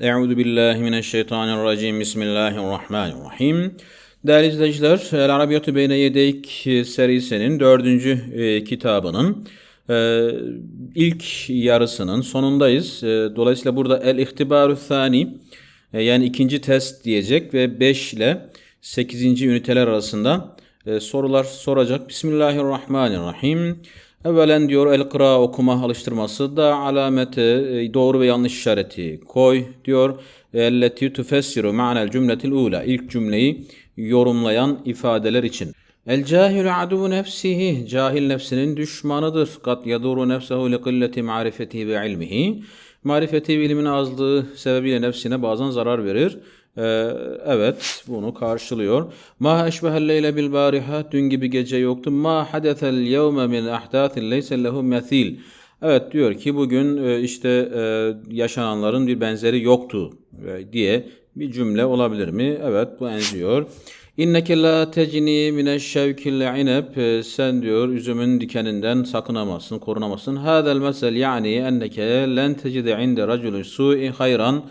Euzu billahi mineşşeytanirracim. Bismillahirrahmanirrahim. Değerli izleyiciler, El Arabiyatü Beyne Yedeyk serisinin dördüncü e, kitabının e, ilk yarısının sonundayız. E, dolayısıyla burada El İhtibarü Thani e, yani ikinci test diyecek ve 5 ile 8. üniteler arasında e, sorular soracak. Bismillahirrahmanirrahim. Evvelen diyor el kıra okuma alıştırması da alameti e, doğru ve yanlış işareti koy diyor. Elleti tufessiru ma'nel cümletil ula. İlk cümleyi yorumlayan ifadeler için. El cahilu aduvu nefsihi. Cahil nefsinin düşmanıdır. Kat yaduru nefsehu li kılleti marifetihi ve ilmihi. Marifeti ve ilmin azlığı sebebiyle nefsine bazen zarar verir. Ee, evet bunu karşılıyor. Ma eşbehel leyle bil bariha dün gibi gece yoktu. Ma hadesel yevme min ahdathin leyse lehu methil. Evet diyor ki bugün e, işte e, yaşananların bir benzeri yoktu e, diye bir cümle olabilir mi? Evet bu benziyor. İnneke la tecni mineşşevkil ineb. Sen diyor üzümün dikeninden sakınamazsın, korunamazsın. Hadel mesel yani enneke len tecide inde raculun su'i hayran.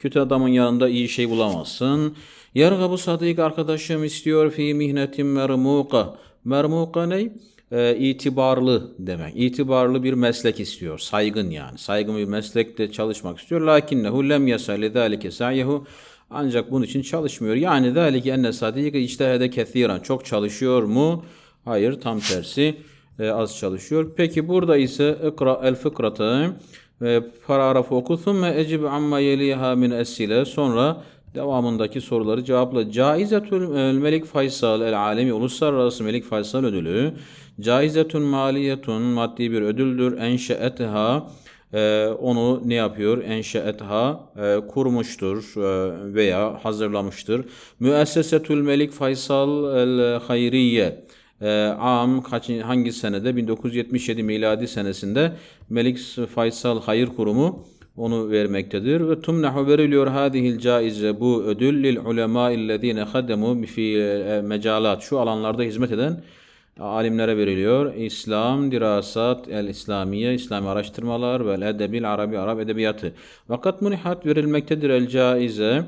Kötü adamın yanında iyi şey bulamazsın. Yargabu sadık arkadaşım istiyor fi mihnetin mermuka. Mermuka ne? E, itibarlı demek. İtibarlı bir meslek istiyor. Saygın yani. Saygın bir meslekte çalışmak istiyor. Lakinnehu lem yasali zalike sa'yehu. Ancak bunun için çalışmıyor. Yani zalike enne sadık içtihede kethiran. Çok çalışıyor mu? Hayır tam tersi. E, az çalışıyor. Peki burada ise ikra el fıkratı ve paragrafı oku. Thumme ecib amma yeliha min esile. Sonra devamındaki soruları cevapla. Caizetül Melik Faysal el Alemi Uluslararası Melik Faysal Ödülü. Caizetün maliyetun maddi bir ödüldür. Enşeetha e, onu ne yapıyor? Enşeetha e, kurmuştur e, veya hazırlamıştır. Müessesetül Melik Faysal el Hayriye e, am kaç, hangi senede 1977 miladi senesinde Melik Faysal Hayır Kurumu onu vermektedir ve tumnahu veriliyor hadihil caize bu ödül lil ulema illezine hademu fi e, mecalat şu alanlarda hizmet eden alimlere veriliyor. İslam, dirasat, el İslamiye, İslami araştırmalar ve edebil Arabi, Arap edebiyatı. Vakat munihat verilmektedir el caize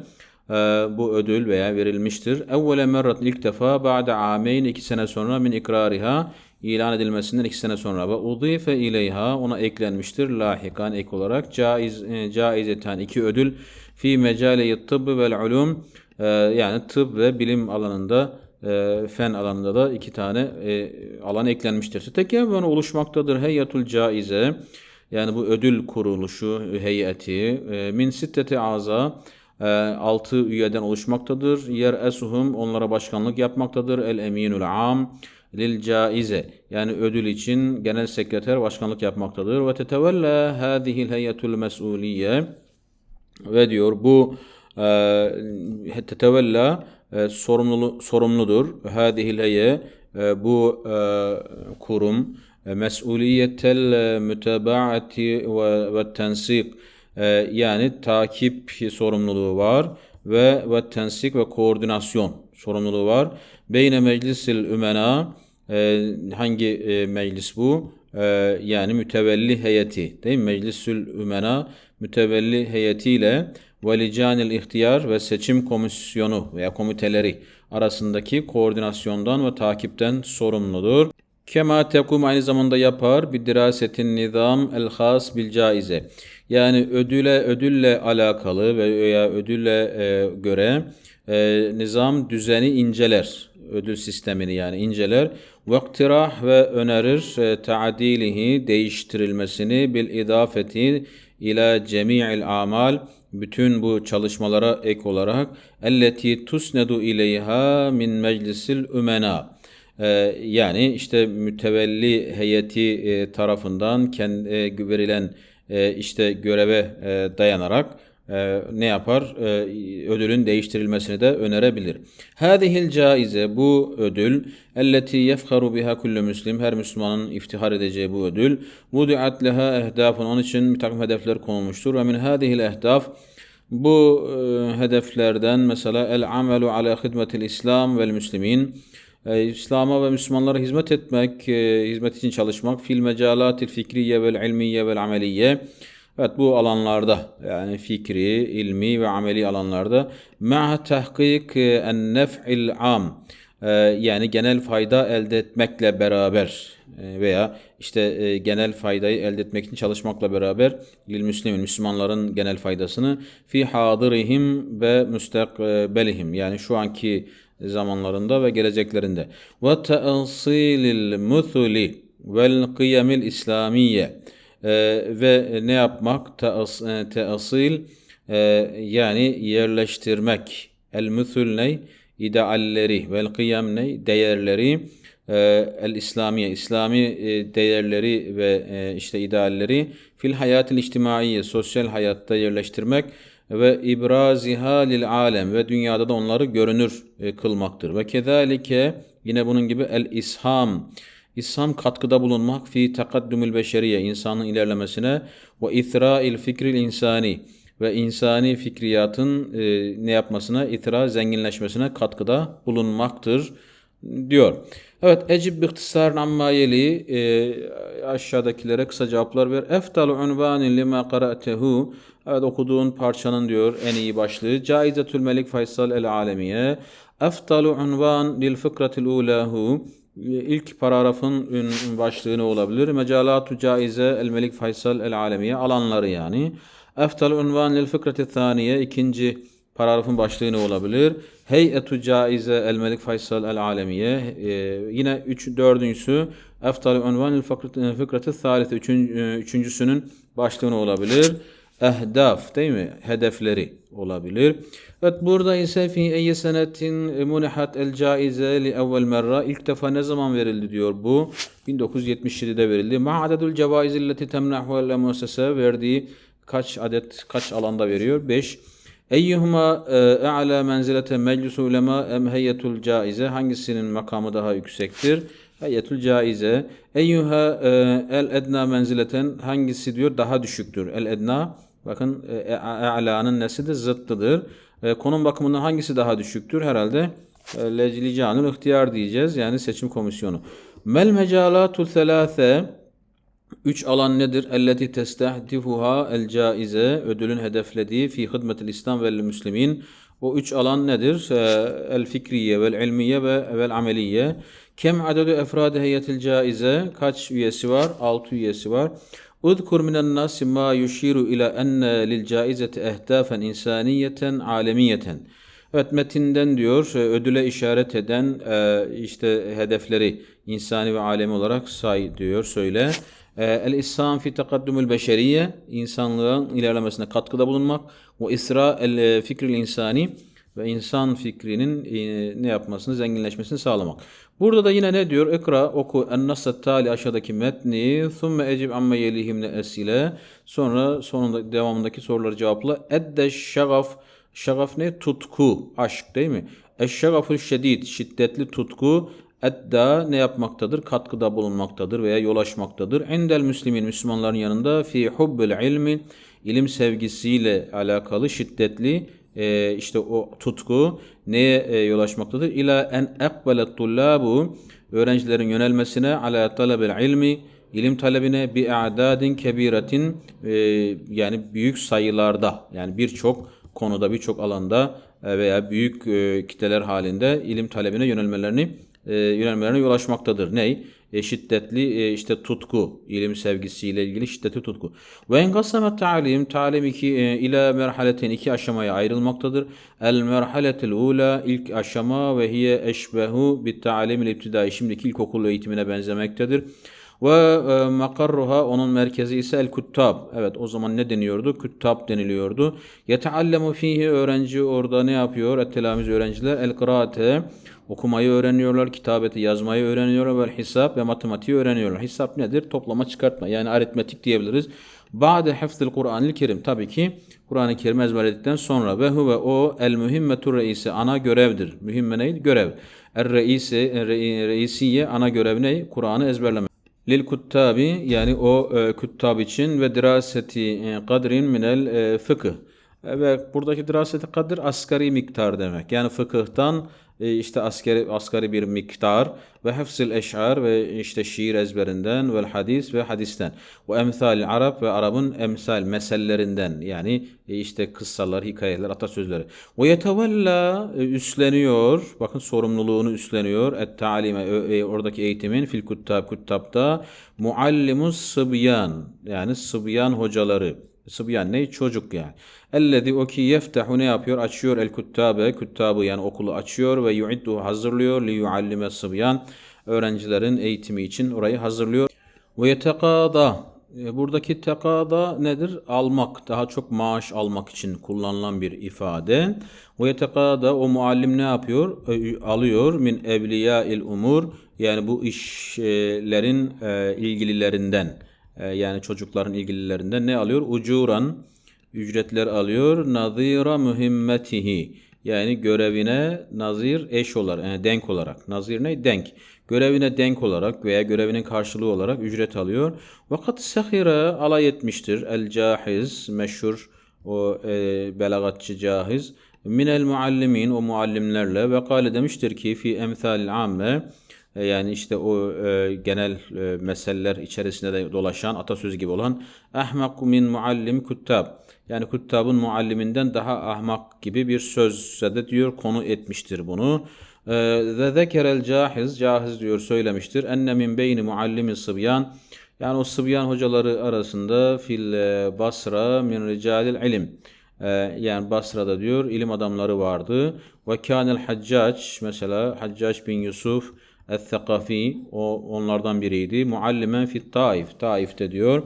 bu ödül veya verilmiştir. Evvele merrat ilk defa ba'de ameyn iki sene sonra min ikrariha ilan edilmesinden iki sene sonra ve udife ileyha ona eklenmiştir lahikan ek olarak caiz e, caizeten iki ödül fi mecale tıbb vel ulum e, yani tıp ve bilim alanında e, fen alanında da iki tane e, alan eklenmiştir. Tekevven oluşmaktadır heyyatul caize yani bu ödül kuruluşu heyeti e, min sitteti aza 6 üyeden oluşmaktadır. Yer esuhum onlara başkanlık yapmaktadır. El eminul am lil caize yani ödül için genel sekreter başkanlık yapmaktadır. Ve tetevella hadihil heyetul mesuliye ve diyor bu e, tetevella e, sorumlu, sorumludur. Hadihil heye e, bu e, kurum e, mesuliyetel e, mütebaati ve, ve tensik e, yani takip sorumluluğu var ve ve tensik ve koordinasyon sorumluluğu var. Beyne meclisil ümena e, hangi e, meclis bu? E, yani mütevelli heyeti değil mi? Meclisül ümena mütevelli heyetiyle velicanil ihtiyar ve seçim komisyonu veya komiteleri arasındaki koordinasyondan ve takipten sorumludur. Kema tekum aynı zamanda yapar bir dirasetin nizam el has bil caize. Yani ödüle ödülle alakalı veya ödülle e, göre e, nizam düzeni inceler. Ödül sistemini yani inceler. Vaktirah ve önerir e, taadilihi değiştirilmesini bil idafeti ila cemi'il amal bütün bu çalışmalara ek olarak elleti tusnedu ileyha min meclisil ümena ee, yani işte mütevelli heyeti e, tarafından kendi e, verilen e, işte göreve dayanarak ne yapar? Ödülün değiştirilmesini de önerebilir. Hâzihil caize bu ödül elleti yefharu biha kullu müslim her Müslümanın iftihar edeceği bu ödül. Vudiat leha ehdafun onun için bir takım hedefler konulmuştur. Ve min hâzihil ehdaf bu hedeflerden mesela el amelu ala hidmetil İslam vel müslimin e, İslam'a ve Müslümanlara hizmet etmek, e, hizmet için çalışmak, fil mecalatil fikriye vel ilmiye vel ameliye, Evet bu alanlarda yani fikri, ilmi ve ameli alanlarda. Ma'a tahkik en nef'il am. e, yani genel fayda elde etmekle beraber e, veya işte e, genel faydayı elde etmek için çalışmakla beraber lil müslimin Müslümanların genel faydasını fi hadirihim ve müstakbelihim yani şu anki zamanlarında ve geleceklerinde. Ve ta'silil muthuli vel kıyamil İslamiye e, ve ne yapmak? Teas, e, yani yerleştirmek. El muthul ne idealleri vel kıyam ne değerleri e, el İslamiye İslami e, değerleri ve e, işte idealleri fil hayatil içtimaiye sosyal hayatta yerleştirmek ve ibraziha lil alem ve dünyada da onları görünür kılmaktır. Ve kezalike yine bunun gibi el isham İsham katkıda bulunmak fi takaddümül beşeriye insanın ilerlemesine ve ithrail fikril insani ve insani fikriyatın e, ne yapmasına, ithra zenginleşmesine katkıda bulunmaktır diyor. Evet, ecib bihtisarın amma yeli e, aşağıdakilere kısa cevaplar ver. Eftalu unvanin lima qara'tehu Evet okuduğun parçanın diyor en iyi başlığı. Caizetül Melik Faysal el Alemiye. Eftalu unvan lil fıkratil ulahu. İlk paragrafın başlığı ne olabilir? Mecalatu caize el Melik Faysal el Alemiye. Alanları yani. Eftalu unvan lil fıkrati thaniye. ikinci paragrafın başlığı ne olabilir? Heyetu caize el Melik Faysal el Alemiye. Ee, yine üç, dördüncüsü Eftalu unvan lil thalithe. Üçün, e, üçüncüsünün başlığı ne olabilir? ehdaf değil mi? Hedefleri olabilir. Evet burada ise fi eyyi senetin munihat el caize li evvel merra ilk defa ne zaman verildi diyor bu. 1977'de verildi. Ma adedul cevaiz illeti temnahu el verdiği kaç adet kaç alanda veriyor? 5. Eyyuhuma e'ala menzilete meclis ulema em heyyetul caize hangisinin makamı daha yüksektir? Heyyetul caize. Eyyuha e, el edna menzileten hangisi diyor daha düşüktür? El edna bakın e, e- e'la'nın nesidir? Zıttıdır. E, konum bakımından hangisi daha düşüktür? Herhalde e, leclicanul ihtiyar diyeceğiz. Yani seçim komisyonu. Mel mecalatul selâse Üç alan nedir? Elleti testehdifuha el caize ödülün hedeflediği fi hidmetil İslam ve müslimin. O üç alan nedir? Ee, El fikriye vel ilmiye ve vel ameliye. Kem adedu efradi heyetil caize? Kaç üyesi var? Altı üyesi var. Minen nasi ma yushiru ila enne lil caizeti ehdafen insaniyeten alemiyeten. Evet metinden diyor e, ödüle işaret eden e, işte hedefleri insani ve alemi olarak say diyor söyle. E, El İslam fi takaddümül beşeriye insanlığın ilerlemesine katkıda bulunmak. O isra el e, fikril insani ve insan fikrinin e, ne yapmasını zenginleşmesini sağlamak. Burada da yine ne diyor? Ekra oku en nasat tali aşağıdaki metni thumme ecib amme yelihimne esile sonra sonunda devamındaki soruları cevapla. Edde şagaf Şagaf ne? Tutku, aşk değil mi? Eşşagaful şedid, şiddetli tutku edda ne yapmaktadır? Katkıda bulunmaktadır veya yol açmaktadır. Endel müslimin, Müslümanların yanında fi hubbul ilmi, ilim sevgisiyle alakalı şiddetli e, işte o tutku neye e, yol açmaktadır? İla en ekbelet tullabu, öğrencilerin yönelmesine ala talebel ilmi, ilim talebine bi a'dadin kebiretin e, yani büyük sayılarda yani birçok konuda birçok alanda e, veya büyük e, kitleler halinde ilim talebine yönelmelerini e, yönelmelerine yol açmaktadır. Ney? E, şiddetli e, işte tutku, ilim sevgisiyle ilgili şiddetli tutku. Ve engasame talim, talim iki e, ila merhaletin iki aşamaya ayrılmaktadır. El merhaletil ula ilk aşama ve hiye eşbehu bit talimil ibtidai şimdiki ilkokul eğitimine benzemektedir. Ve e, makarruha onun merkezi ise el kuttab. Evet o zaman ne deniyordu? Kuttab deniliyordu. Yeteallemu fihi öğrenci orada ne yapıyor? Et-telamiz öğrenciler el kıraate okumayı öğreniyorlar, kitabeti yazmayı öğreniyorlar ve hesap ve matematiği öğreniyorlar. Hesap nedir? Toplama çıkartma yani aritmetik diyebiliriz. Ba'de hafzil Kur'an-ı Kerim tabii ki Kur'an-ı Kerim ezberledikten sonra ve huve o el mühimmetur reisi ana görevdir. Mühimme neydi? Görev. Er reisi re, reisiye ana görev ne? Kur'an'ı ezberleme. Lil kuttabi yani o e, kuttab için ve diraseti e, kadrin minel e, fıkıh. Ve buradaki diraseti kadir asgari miktar demek. Yani fıkıhtan işte askeri asgari bir miktar ve hafzil eş'ar ve işte şiir ezberinden ve hadis ve hadisten ve emsal Arap ve Arap'ın emsal mesellerinden yani e, işte kıssalar, hikayeler, atasözleri. Ve yetevella e, üstleniyor. Bakın sorumluluğunu üstleniyor. Et talime e, oradaki eğitimin fil kuttab kuttapta muallimus sıbyan yani sıbyan hocaları. Sıbyan ne? Çocuk yani. Ellezi o ki yeftehu ne yapıyor? Açıyor el kuttabe, kuttabı yani okulu açıyor ve yuiddu hazırlıyor li yuallime sıbyan. Öğrencilerin eğitimi için orayı hazırlıyor. Ve yetekada e, Buradaki tekada nedir? Almak, daha çok maaş almak için kullanılan bir ifade. Ve yetekada o muallim ne yapıyor? E, Alıyor min evliya il umur yani bu işlerin e, ilgililerinden yani çocukların ilgililerinden ne alıyor? Ucuran ücretler alıyor. Nazira mühimmetihi yani görevine nazir eş olarak yani denk olarak. Nazir ne? Denk. Görevine denk olarak veya görevinin karşılığı olarak ücret alıyor. Vakat sahire alay etmiştir. El cahiz meşhur o e, belagatçı cahiz. Minel muallimin o muallimlerle ve kale demiştir ki fi emsalil amme yani işte o e, genel e, meseleler içerisinde de dolaşan atasözü gibi olan ahmak min muallim kuttab yani kuttabın mualliminden daha ahmak gibi bir sözse de diyor konu etmiştir bunu. Ee, ve zekerel cahiz, cahiz diyor söylemiştir. Enne min beyni muallimi sıbyan. Yani o sıbyan hocaları arasında fil e, Basra min ricalil ilim. Yani Basra'da diyor ilim adamları vardı. Ve kânel haccac mesela Haccac bin Yusuf el-Thakafi o onlardan biriydi. Muallimen fit Taif. Taif'te diyor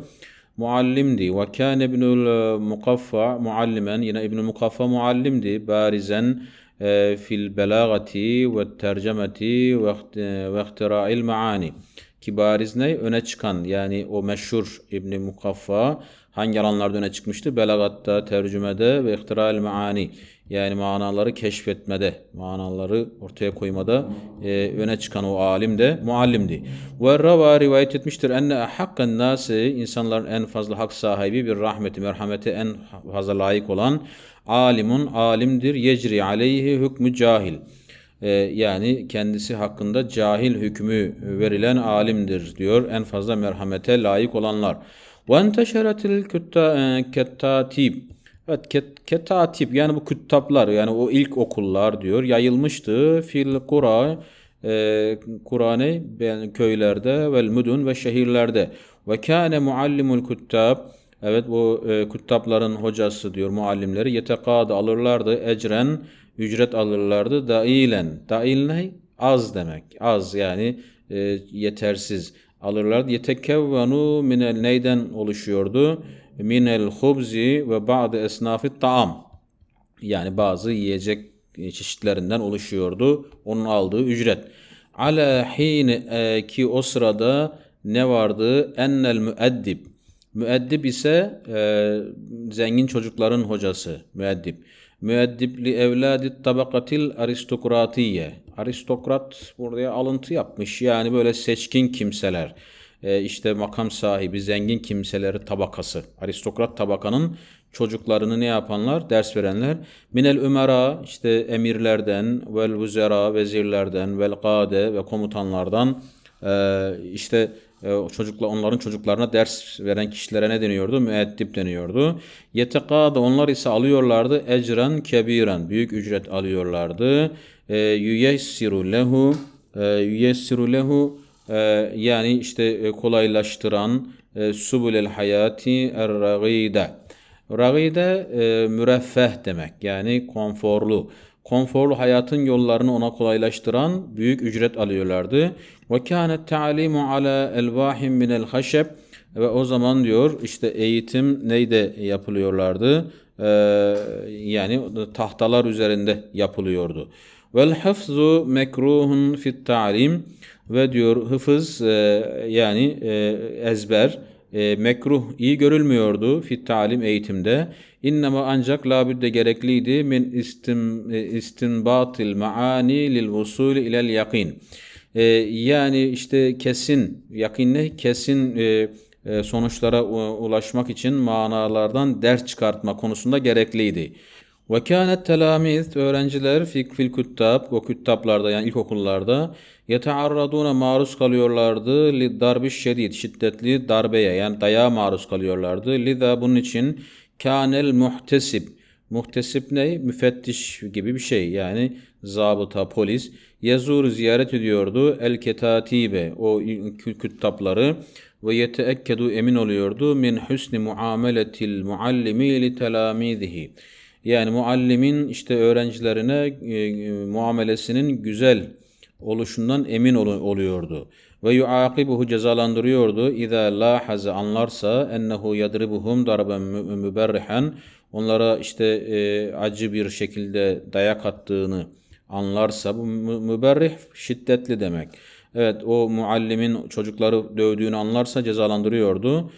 muallimdi. Ve kâne ibnul mukaffa muallimen yine İbnül Mukaffa muallimdi. Barizen e, fil belagati ve tercemeti ve ihtira'il maani. Ki bariz ne? Öne çıkan yani o meşhur İbn Mukaffa hangi alanlarda öne çıkmıştı? Belagatta, tercümede ve ihtira'il maani. Yani manaları keşfetmede, manaları ortaya koymada e, öne çıkan o alim de muallimdi. Ve rava rivayet etmiştir enne hakkan nasi insanların en fazla hak sahibi bir rahmeti, merhamete en fazla layık olan alimun alimdir yecri aleyhi hükmü cahil. Ee, yani kendisi hakkında cahil hükmü verilen alimdir diyor. En fazla merhamete layık olanlar. Ve enteşeretil kettatib. Evet ket, ketatip yani bu küttaplar yani o ilk okullar diyor yayılmıştı fil kura e, Kur'an'ı köylerde ve müdün ve şehirlerde ve kâne muallimul kuttab Evet bu e, kuttapların hocası diyor muallimleri yetekad alırlardı ecren ücret alırlardı dailen. Dail ne? Az demek. Az yani e, yetersiz alırlardı. Yetekevvenu minel neyden oluşuyordu? Minel hubzi ve bazı esnafı taam. Yani bazı yiyecek çeşitlerinden oluşuyordu. Onun aldığı ücret. Ala hin e, ki o sırada ne vardı? Ennel müeddib Müeddip ise e, zengin çocukların hocası, müeddip. Müeddipli evladi tabakatil aristokratiye. Aristokrat buraya alıntı yapmış. Yani böyle seçkin kimseler. E, işte makam sahibi, zengin kimseleri tabakası. Aristokrat tabakanın çocuklarını ne yapanlar? Ders verenler. Minel ümera işte emirlerden, vel vuzera vezirlerden, vel kade ve komutanlardan e, işte e, çocukla onların çocuklarına ders veren kişilere ne deniyordu? Müeddip deniyordu. Yetekada onlar ise alıyorlardı ecran kebiren büyük ücret alıyorlardı. Yüyessiru lehu yüyessiru lehu yani işte kolaylaştıran subulel hayati er-ragide. Ragide müreffeh demek yani konforlu konforlu hayatın yollarını ona kolaylaştıran büyük ücret alıyorlardı. Ve kânet ta'limu ala elvahim minel haşeb ve o zaman diyor işte eğitim neyde yapılıyorlardı? Ee, yani tahtalar üzerinde yapılıyordu. Vel hafzu mekruhun fit ta'lim ve diyor hıfız e, yani e, ezber e, mekruh iyi görülmüyordu fit talim eğitimde. İnnema ancak labüdde gerekliydi min istim, e, istinbatil maani lil vusul ilel yakin. E, yani işte kesin, yakin ne? Kesin e, e, sonuçlara ulaşmak için manalardan ders çıkartma konusunda gerekliydi. Ve kânet telâmiz öğrenciler fil, fil küttab o küttaplarda yani ilkokullarda yetearraduna maruz kalıyorlardı li darbi şedid şiddetli darbeye yani dayağa maruz kalıyorlardı. Liza bunun için kânel muhtesib muhtesip ne? Müfettiş gibi bir şey yani zabıta polis yazur ziyaret ediyordu el ketatibe o küttapları ve yeteekkedu emin oluyordu min husni muameletil muallimi li telamizihi. Yani muallimin işte öğrencilerine e, muamelesinin güzel oluşundan emin ol, oluyordu. Ve yuakibuhu cezalandırıyordu. İza lahaza anlarsa ennehu yadribuhum darben müberrihen onlara işte e, acı bir şekilde dayak attığını anlarsa bu müberrih şiddetli demek. Evet o muallimin çocukları dövdüğünü anlarsa cezalandırıyordu.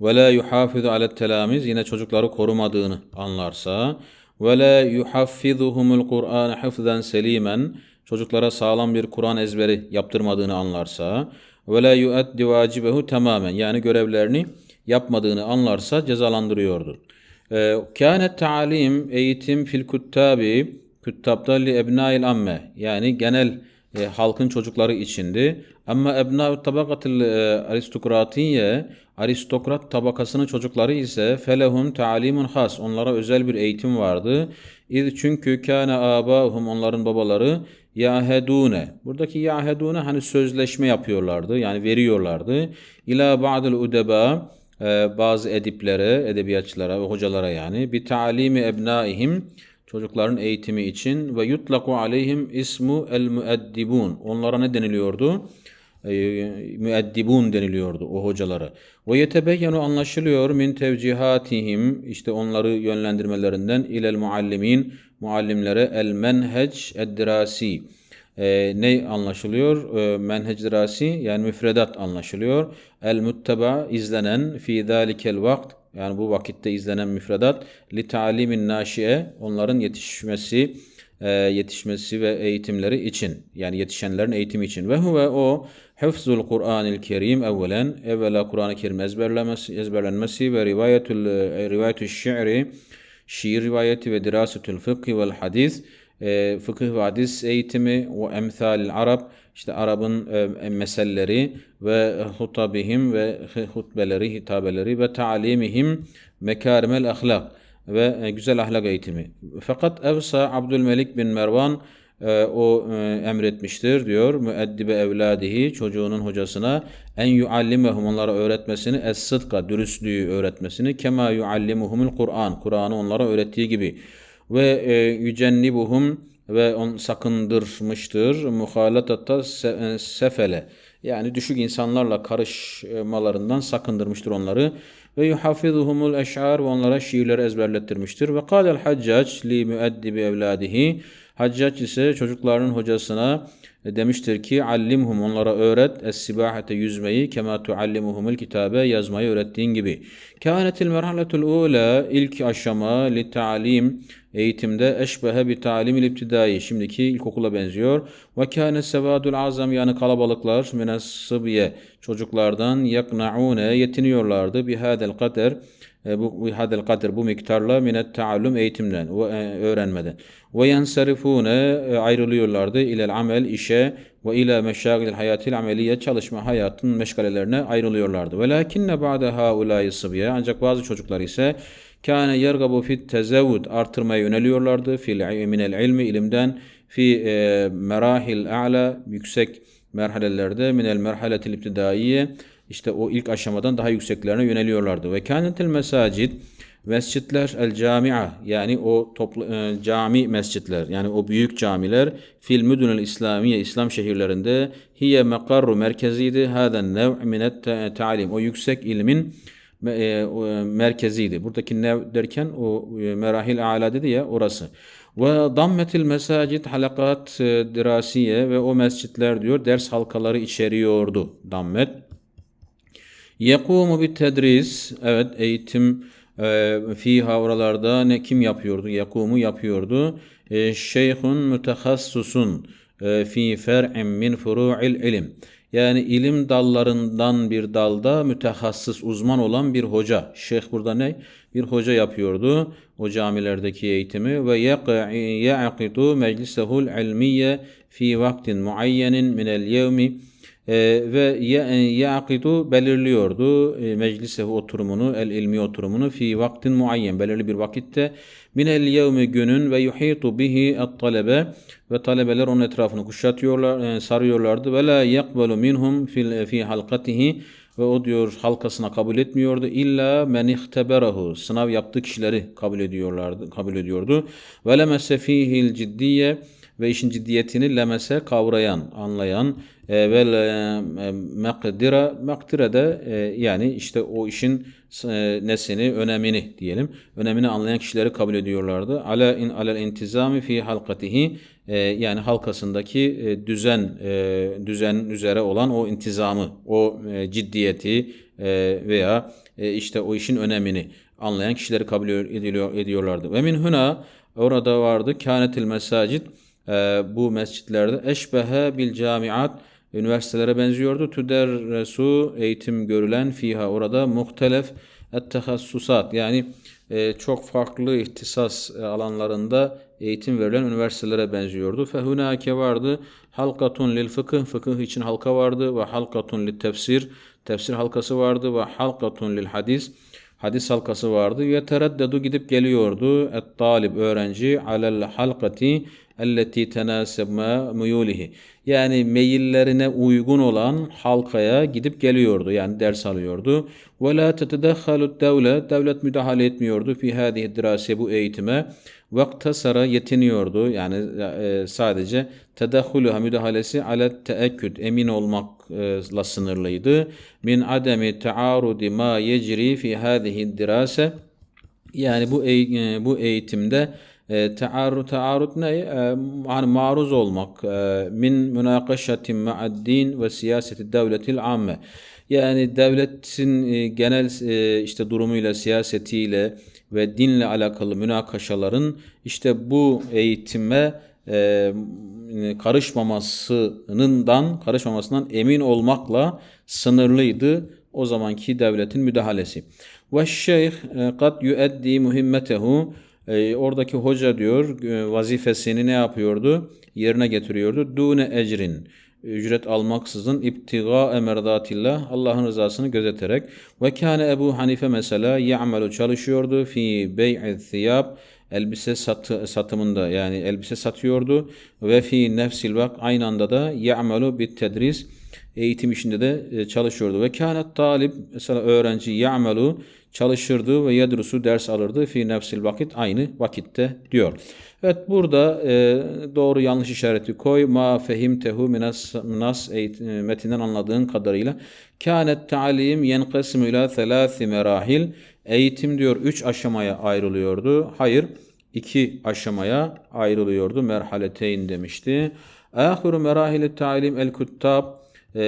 Ve la yuhafizu alet telamiz yine çocukları korumadığını anlarsa ve la yuhaffizuhumul Kur'an hafzan selimen çocuklara sağlam bir Kur'an ezberi yaptırmadığını anlarsa ve la yuaddi vacibehu tamamen yani görevlerini yapmadığını anlarsa cezalandırıyordu. Ee, kânet talim eğitim fil kuttabi küttapta li ebnail amme yani genel e, halkın çocukları içindi. Ama ebna tabakatil e, aristokratiye aristokrat tabakasının çocukları ise felehum talimun has onlara özel bir eğitim vardı. İz çünkü kana abahum onların babaları yahedune. Buradaki yahedune hani sözleşme yapıyorlardı yani veriyorlardı. İla ba'dil udeba e, bazı ediplere, edebiyatçılara ve hocalara yani bir talimi ebnaihim çocukların eğitimi için ve yutlaku aleyhim ismu el müeddibun. Onlara ne deniliyordu? E, müeddibun deniliyordu o hocalara. Ve yetebeyyenu anlaşılıyor min tevcihatihim işte onları yönlendirmelerinden ilel muallimin muallimlere el menhec eddirasi. E, ne anlaşılıyor? E, menhec dirasi yani müfredat anlaşılıyor. El mutteba izlenen fi zalikel vakt yani bu vakitte izlenen müfredat li talimin naşiye onların yetişmesi e, yetişmesi ve eğitimleri için yani yetişenlerin eğitimi için. Ve huve o hıfzul Kur'anil Kerim evvelen evvela Kur'an-ı Kerim ezberlemesi, ezberlenmesi ve rivayetül e, rivayetü şiiri şiir rivayeti ve dirasetül fıkhi vel hadis e, fıkıh ve hadis eğitimi ve emsalil Arap işte Arap'ın e, meselleri ve hutabihim ve hutbeleri, hitabeleri ve talimihim mekarimel ahlak ve e, güzel ahlak eğitimi. Fakat Evsa Abdülmelik bin Mervan e, o e, emretmiştir diyor. Müeddibe evladihi çocuğunun hocasına en yuallimehum onlara öğretmesini es sıdka dürüstlüğü öğretmesini kema yuallimuhumul Kur'an Kur'an'ı onlara öğrettiği gibi ve e, yücennibuhum ve on sakındırmıştır. Muhalatata se, sefele yani düşük insanlarla karışmalarından sakındırmıştır onları. Ve yuhafizuhumul eş'ar ve onlara şiirleri ezberlettirmiştir. Ve kâlel haccac li müeddibi evladihi Haccac ise çocuklarının hocasına e, demiştir ki allimhum onlara öğret es-sibahate yüzmeyi kema tuallimuhumul kitabe yazmayı öğrettiğin gibi. Kânetil merhaletul ula ilk aşama li ta'lim eğitimde eşbehe bir talimil iptidai şimdiki ilkokula benziyor. Ve kâne sevadul azam yani kalabalıklar mines sıbiye çocuklardan yaknaune yetiniyorlardı bi hadel kader e, bu hadel kader bu miktarla minet taallum eğitimden ve öğrenmeden. Ve yensarifune e, ayrılıyorlardı ilel amel işe ve ila meşagil hayatil ameliye çalışma hayatın meşgalelerine ayrılıyorlardı. Velakinne ba'de haulâ sıbiye ancak bazı çocuklar ise Kâne yergabu fit tezevvud artırmaya yöneliyorlardı. Fil minel ilmi ilimden fi e, merahil a'la yüksek merhalelerde minel merhaletil ibtidaiye işte o ilk aşamadan daha yükseklerine yöneliyorlardı. Ve kânetil mesacid mescitler el camia yani o toplu, e, cami mescitler yani o büyük camiler fil müdünel İslamiye İslam şehirlerinde hiye mekarru merkeziydi haden nev minet ta'lim o yüksek ilmin merkeziydi. Buradaki nev derken o e, merahil ala dedi ya orası. Ve dammetil mesacid halakat dirasiye ve o mescitler diyor ders halkaları içeriyordu. Dammet. Yekumu bit tedris. Evet eğitim e, fiha oralarda ne kim yapıyordu? Yekumu yapıyordu. E, şeyhun mütehassisun fi fer'in min furu'il ilim. Yani ilim dallarından bir dalda mütehassıs, uzman olan bir hoca. Şeyh burada ne? Bir hoca yapıyordu o camilerdeki eğitimi ve ya'qidu meclisehul ilmiye fi vaktin muayyenin minel yevmi e, ve yaqidu belirliyordu e, meclisehu oturumunu, el ilmi oturumunu fi vaktin muayyen belirli bir vakitte minel yevmi günün ve yuhitu bihi et talebe ve talebeler onun etrafını kuşatıyorlar, e, sarıyorlardı ve la yakbalu minhum fil fi halkatihi ve o diyor halkasına kabul etmiyordu. İlla men ihteberahu. Sınav yaptığı kişileri kabul ediyorlardı, kabul ediyordu. Ve lemesse fihil ciddiye ve işin ciddiyetini lemese kavrayan, anlayan e, ve e, mekdira mekdire de e, yani işte o işin e, nesini, önemini diyelim. Önemini anlayan kişileri kabul ediyorlardı. Ala in alel intizami fi halkatihi e, yani halkasındaki e, düzen e, düzen üzere olan o intizamı, o e, ciddiyeti e, veya e, işte o işin önemini anlayan kişileri kabul ediliyor, ediyorlardı. Ve min huna orada vardı kânetil mesacid e, bu mescitlerde eşbehe bil camiat üniversitelere benziyordu. Tüderresu eğitim görülen fiha orada muhtelef ettehassusat yani e, çok farklı ihtisas e, alanlarında eğitim verilen üniversitelere benziyordu. Fehunake vardı. Halkatun lil fıkıh, fıkıh için halka vardı ve halkatun lil tefsir, tefsir halkası vardı ve halkatun lil hadis, hadis halkası vardı. Ve tereddedu gidip geliyordu. Et talib öğrenci alel halkati elleti tenaseb ma muyulihi. Yani meyillerine uygun olan halkaya gidip geliyordu. Yani ders alıyordu. Ve la tetedekhalu devlet. Devlet müdahale etmiyordu fi hadihi dirase bu eğitime. Vaktasara yetiniyordu. Yani e, sadece tedahhuluha müdahalesi ale teekküd emin olmakla sınırlıydı. Min ademi taarudi ma yecri fi hadihi dirase. Yani bu e, bu eğitimde e, taarrut taarrut ne? E, yani maruz olmak. E, min münakaşatin ma'ad-din ve siyaseti devletil amme. Yani devletin e, genel e, işte durumuyla, siyasetiyle ve dinle alakalı münakaşaların işte bu eğitime e, karışmamasından, karışmamasından emin olmakla sınırlıydı o zamanki devletin müdahalesi. Ve şeyh kad yueddi muhimmetehu e, oradaki hoca diyor e, vazifesini ne yapıyordu? Yerine getiriyordu. Dune ecrin ücret almaksızın iptiga emerdatillah Allah'ın rızasını gözeterek ve kâne Ebu Hanife mesela ya'melu çalışıyordu fi bey'i thiyab elbise satı, satımında yani elbise satıyordu ve fi nefsil vak aynı anda da ya'melu bit tedris eğitim işinde de e, çalışıyordu ve kânet talib mesela öğrenci ya'melu çalışırdı ve yedrusu ders alırdı fi nefsil vakit aynı vakitte diyor. Evet burada e, doğru yanlış işareti koy. Ma fehimtehu minas, minas e, metinden anladığın kadarıyla. Kânet ta'lim yenqesimu ila thelâthi merahil. Eğitim diyor üç aşamaya ayrılıyordu. Hayır iki aşamaya ayrılıyordu. Merhaleteyn demişti. Ahiru merahili ta'lim el kuttab. E,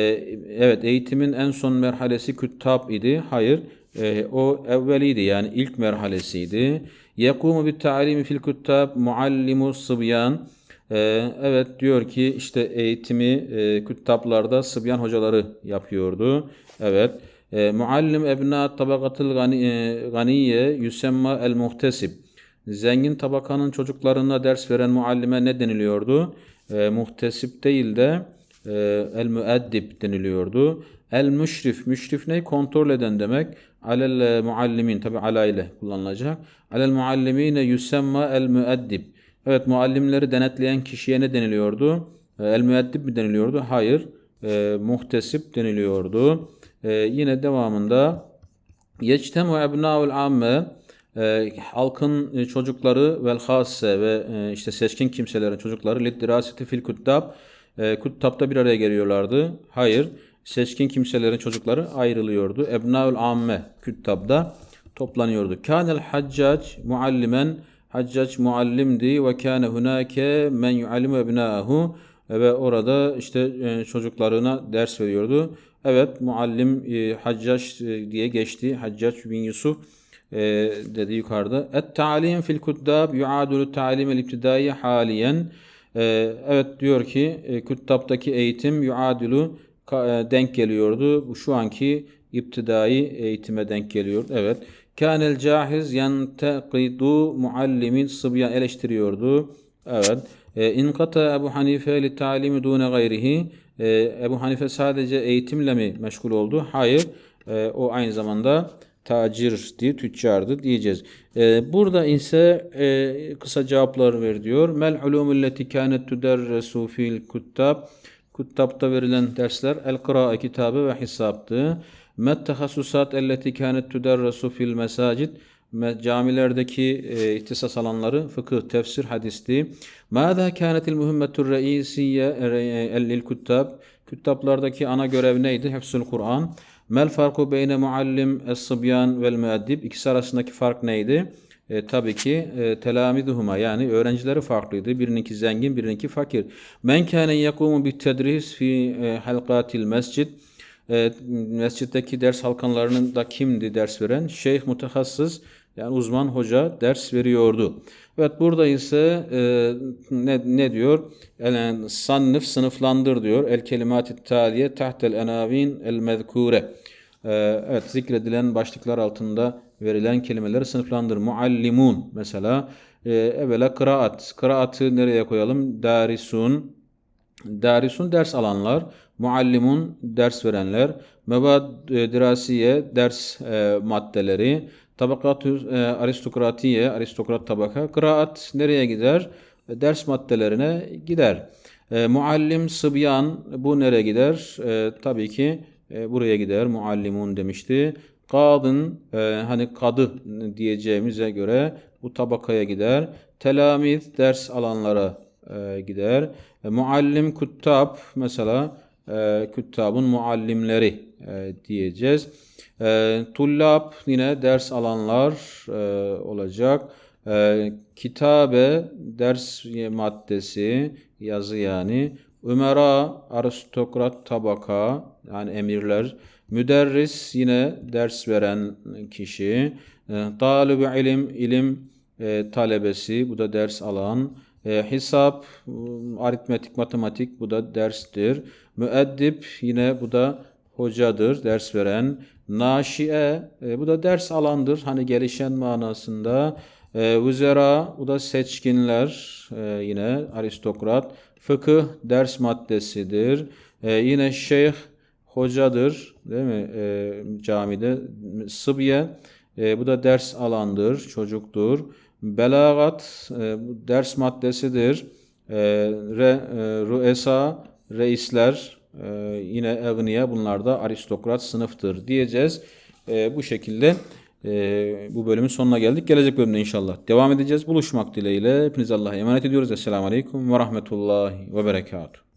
evet eğitimin en son merhalesi küttab idi. Hayır e, o evveliydi yani ilk merhalesiydi. Yekumu bit ta'limi fil kuttab muallimu sıbyan. E, evet diyor ki işte eğitimi e, kütaplarda sıbyan hocaları yapıyordu. Evet. E, muallim ebna tabakatil e, ganiye yusemma el muhtesib. Zengin tabakanın çocuklarına ders veren muallime ne deniliyordu? E, muhtesip değil de e, el müeddib deniliyordu. El müşrif, müşrif ne? Kontrol eden demek. Alel muallimin, tabi ala ile kullanılacak. Alel muallimine yusemma el müeddib. Evet muallimleri denetleyen kişiye ne deniliyordu? E, el müeddib mi deniliyordu? Hayır. E, muhtesip deniliyordu. E, yine devamında Yectemu ebnâul amme e, halkın çocukları vel hasse ve e, işte seçkin kimselerin çocukları liddiraseti fil kuttab e, kuttabda bir araya geliyorlardı. Hayır seçkin kimselerin çocukları ayrılıyordu. Ebnaül amme küttabda toplanıyordu. Kânel haccac muallimen Haccac muallimdi ve kâne hunâke men yuallimu ebnâhu ve orada işte e, çocuklarına ders veriyordu. Evet muallim e, Haccac e, diye geçti. Haccac bin Yusuf dedi yukarıda. Et ta'lim fil kuddab yuadulu ta'lim el ibtidai haliyen. Evet diyor ki küttaptaki eğitim yuadulu denk geliyordu. Şu anki iptidai eğitime denk geliyor. Evet. Kânel cahiz yenteqidu muallimin sıbyan eleştiriyordu. Evet. E, İnkata Ebu Hanife li talimi dune gayrihi. E, Ebu Hanife sadece eğitimle mi meşgul oldu? Hayır. E, o aynı zamanda tacirdi, tüccardı diyeceğiz. Burada ise kısa cevaplar ver diyor. Mel ulumulleti kânet tüderresu fil kuttab. Kuttab'ta verilen dersler el-kıraa kitabı ve hesaptı. Met tehassusat elleti kânet tüderresu fil mesacid. Camilerdeki e, ihtisas alanları fıkıh, tefsir, hadisti. Mâzâ kânetil muhimmetur reîsiyye lil kuttab. Küttablardaki ana görev neydi? Hepsül Kur'an. Mel farku beyne muallim es-sıbyan vel müeddib. İkisi arasındaki fark neydi? E, tabii ki e, telamiduhuma yani öğrencileri farklıydı. Birininki zengin, birininki fakir. Men kâne yakumu bit tedris fi e, halqatil mescid. E, mescitteki ders halkanlarının da kimdi ders veren? Şeyh mutehassıs yani uzman hoca ders veriyordu. Evet burada ise e, ne, ne diyor? El, sannıf sınıflandır diyor. El kelimat-i taliye tahtel enavin el mezkure. Ee, evet zikredilen başlıklar altında verilen kelimeleri sınıflandır. Muallimun mesela e, evvela kıraat. Kıraatı nereye koyalım? Darisun. Darisun ders alanlar. Muallimun ders verenler. Mebad e, dirasiye ders e, maddeleri. Tabakatü e, aristokratiye aristokrat tabaka. Kıraat nereye gider? E, ders maddelerine gider. E, muallim sıbyan bu nereye gider? E, tabii ki e, buraya gider. Muallimun demişti. Kadın e, hani kadı diyeceğimize göre bu tabakaya gider. Telamiz ders alanlara e, gider. E, muallim kuttab mesela e, küttabın muallimleri e, diyeceğiz. E, tullab yine ders alanlar e, olacak. E, kitabe ders maddesi yazı yani. Ümera aristokrat tabaka yani emirler. Müderris yine ders veren kişi. E, talib ilim ilim e, talebesi bu da ders alan. E, hesap, aritmetik, matematik bu da derstir. Müeddip yine bu da hocadır, ders veren. Naşiye e, bu da ders alandır. Hani gelişen manasında. E, Vüzera bu da seçkinler e, yine aristokrat. Fıkıh ders maddesidir. E, yine şeyh hocadır değil mi e, camide. Sıbye e, bu da ders alandır, çocuktur. Belagat e, ders maddesidir. E, re, e, ruesa reisler e, yine evniye bunlar da aristokrat sınıftır diyeceğiz. E, bu şekilde e, bu bölümün sonuna geldik. Gelecek bölümde inşallah devam edeceğiz. Buluşmak dileğiyle. Hepinize Allah'a emanet ediyoruz. Esselamu Aleyküm ve Rahmetullahi ve Berekatuhu.